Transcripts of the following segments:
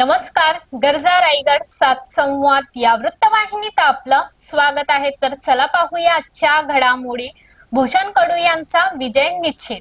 नमस्कार गरजा रायगड सात संवाद या वृत्तवाहिनीत आपलं स्वागत आहे. तर चला पाहूया आजच्या घडामोडी. भूषण कडू यांचा विजय निश्चित.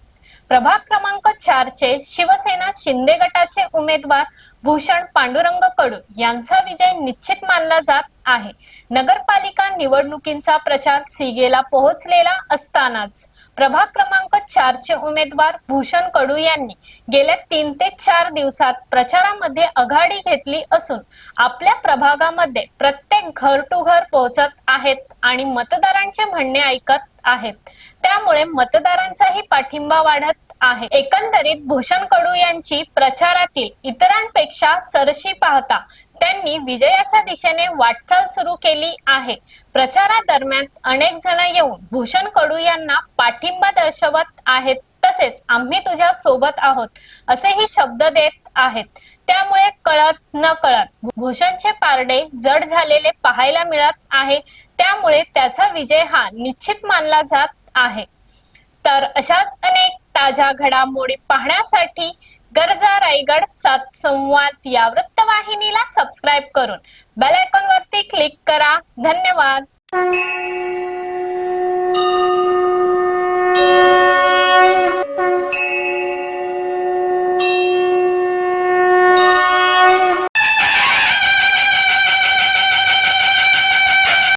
प्रभाग क्रमांक चारचे शिवसेना शिंदे गटाचे उमेदवार भूषण पांडुरंग कडू यांचा विजय निश्चित मानला जात आहे. नगरपालिका निवडणुकींचा प्रचार सीगेला पोहोचलेला असतानाच प्रभाग क्रमांक चारचे उमेदवार भूषण कडू यांनी गेल्या तीन ते चार दिवसात प्रचारामध्ये आघाडी घेतली असून आपल्या प्रभागामध्ये प्रत्येक घर टू घर पोहोचत आहेत आणि मतदारांचे म्हणणे ऐकत आहे. त्यामुळे मतदारांचाही पाठिंबा वाढत आहे. एकंदरीत भूषण कडू यांची प्रचारातील इतरांपेक्षा सरशी पाहता त्यांनी विजयाच्या दिशेने वाटचाल सुरू केली आहे. प्रचारादरम्यान अनेक जण येऊन भूषण कडू यांना पाठिंबा दर्शवत आहेत. तसेच आम्ही तुझ्या सोबत आहोत असेही शब्द देत आहेत. त्यामुळे कळत न कळत भूषणचे पारडे जड झालेले पाहायला मिळत आहे. त्यामुळे त्याचा विजय हा निश्चित मानला जात आहे. तर अशाच अनेक ताज्या घडामोडी पाहण्यासाठी गरजा रायगड सात संवाद या वृत्तवाहिनीला सबस्क्राईब करून बेल आयकॉन वरती क्लिक करा. धन्यवाद.